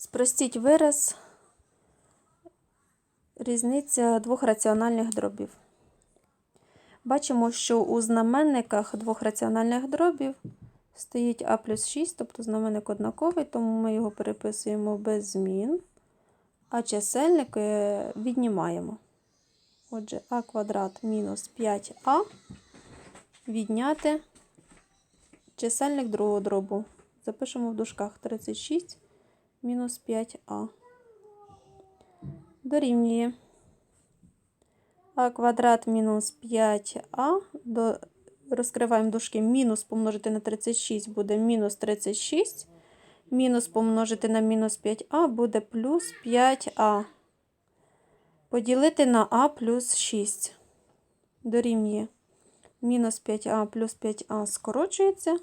Спростіть вираз різниця двох раціональних дробів. Бачимо, що у знаменниках двох раціональних дробів стоїть а плюс 6, тобто знаменник однаковий, тому ми його переписуємо без змін, а чисельник віднімаємо. Отже, а квадрат мінус 5а відняти чисельник другого дробу. Запишемо в дужках 36 мінус 5а. Дорівнює а квадрат мінус 5а. До... Розкриваємо дужки. Мінус помножити на 36 буде мінус 36. Мінус помножити на мінус 5а буде плюс 5а. Поділити на а плюс 6. Дорівнює мінус 5а плюс 5а скорочується.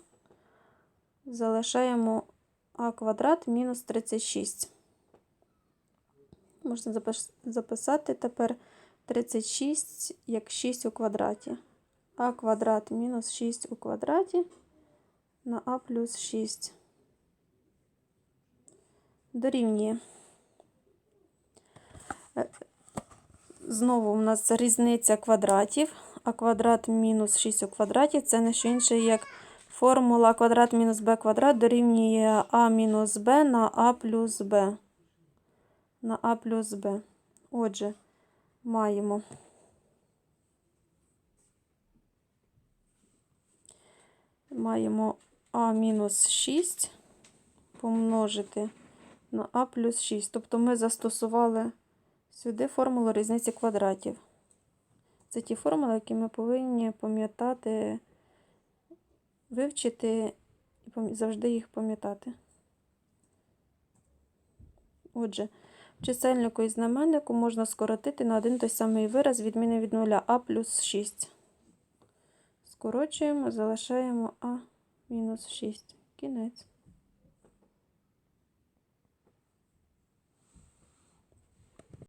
Залишаємо а квадрат мінус 36. Можна записати тепер 36 як 6 у квадраті. а квадрат мінус 6 у квадраті на а плюс 6. Дорівнює. Е, Знову у нас різниця квадратів. А квадрат мінус 6 у квадраті це не що інше, як формула квадрат мінус b квадрат дорівнює а мінус b на а плюс b. На а плюс b. Отже, маємо. Маємо а мінус 6 помножити на а плюс 6. Тобто ми застосували сюди формулу різниці квадратів. Це ті формули, які ми повинні пам'ятати, вивчити і завжди їх пам'ятати. Отже, чисельнику і знаменнику можна скоротити на один той самий вираз відміни від нуля а плюс 6. Скорочуємо, залишаємо а мінус 6. Кінець.